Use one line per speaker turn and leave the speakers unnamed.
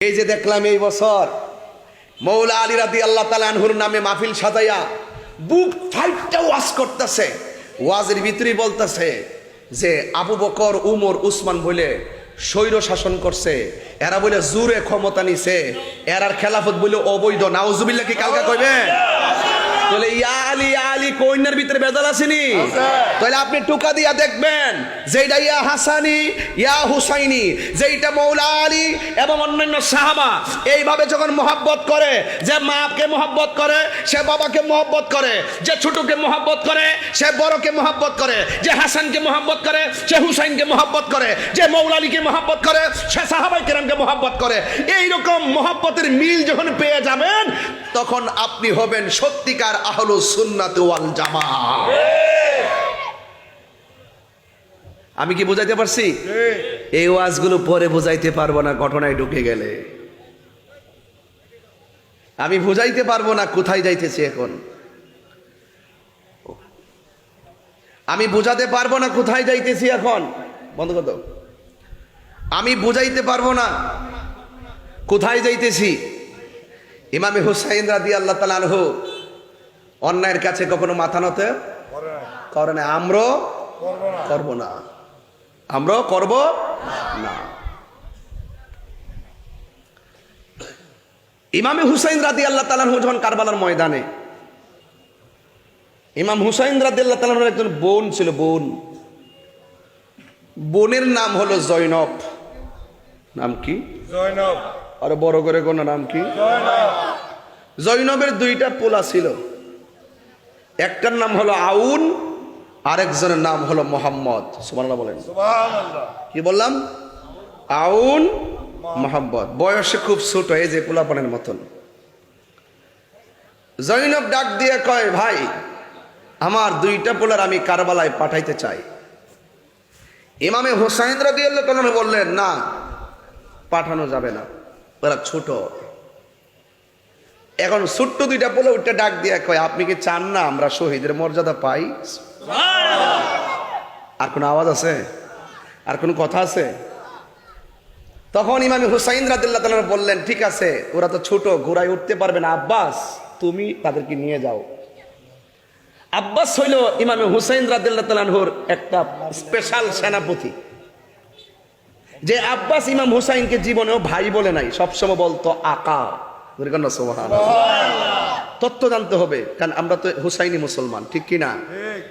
এই যে দেখলাম এই বছর, মৌলা আলী রাদি আল্লাহ তালা আনহুর নামে মাহফিল সাজাইয়া বুক ফাইভটা ওয়াজ করতেছে। ওয়াজের ভিতরে বলতেছে যে, আবু বকর, উমর, উসমান বলে স্বৈর শাসন করছে। এরা বলে জুরে ক্ষমতা নিছে। এরার খেলাফত বলে অবৈধ। নাউজুবিল্লা কি কালকা কইবেন? তাহলে ইয়া আলী ইয়া আলী কইনার ভিতরে আসেনি? তাহলে আপনি টুকা দিয়া দেখবেন ইয়া হাসানি ইয়া হুসাইনি যেইটা মৌলা আলী এবং অন্যান্য সাহাবা এইভাবে যখন মোহাব্বত করে যে মাকে মোহাব্বত করে সে বাবাকে মোহাব্বত করে যে ছোটকে মোহাব্বত করে সে বড়কে মোহাব্বত করে যে হাসানকে মোহাব্বত করে সে হুসাইনকে মোহাব্বত করে যে মৌলা আলীকে মোহাব্বত করে সে সাহাবাই কেরামকে মোহাব্বত করে এইরকম মোহাব্বতের মিল যখন পেয়ে যাবেন তখন আপনি হবেন সত্যিকার আহলু সুন্নাত ওয়াল জামা। আমি কি বুঝাইতে পারছি? এই ওয়াজগুলো পরে বুঝাইতে পারব না ঘটনায় ঢুকে গেলে। আমি বুঝাইতে পারব না কোথায় যাইতেছি এখন। আমি বুঝাতে পারব না কোথায় যাইতেছি এখন। বন্ধ কর আমি বুঝাইতে পারব না কোথায় যাইতেছি। ইমামে হুসাইন রাদি আল্লাহ তালা আনহু অন্যায়ের কাছে কখনো মাথা নত? করে না আমরাও? করব না। আমরাও করব না। ইমামে হুসাইন রাদি আল্লাহ তালাহু যখন কারবালার ময়দানে ইমাম হুসাইন রাদি আল্লাহ তালাহুর একজন বোন ছিল বোন। বোনের নাম হলো জৈনব। নাম কি?
জৈনব।
আরও বড় করে কোন নাম কি? জৈনবের দুইটা পোলা ছিল। একটার নাম হলো আউন আরেকজনের নাম হলো মোহাম্মদ। সুবহানাল্লাহ বলেন। কি বললাম? আউন মোহাম্মদ। বয়সে খুব ছোট এই যে পোলাপনের মতন। জৈনব ডাক দিয়ে কয় ভাই আমার দুইটা পোলার আমি কারবালায় পাঠাইতে চাই। ইমামে হোসাইন রাদি আল্লাহ বললেন না পাঠানো যাবে না। ওরা ছোট। এখন ছোট্ট দুইটা পোলা ওইটা ডাক দিয়ে কয় আপনি কি চান না আমরা শহীদের মর্যাদা পাই? আর কোনো আওয়াজ আছে? আর কোনো কথা আছে? তখন ইমামি হুসাইন রাদিল্লাহ তাআলা বললেন ঠিক আছে ওরা তো ছোট ঘোড়ায় উঠতে পারবে না। আব্বাস তুমি তাদেরকে নিয়ে যাও। আব্বাস হইল ইমামে হুসাইন রাদিল্লাহ তালানহুর একটা স্পেশাল সেনাপতি। যে আব্বাস ইমাম হুসাইনকে জীবনেও ভাই বলে নাই সবসময় বলতো আকা তত্ত্ব জানতে হবে কারণ আমরা তো হুসাইনি মুসলমান ঠিক কি না?
ঠিক।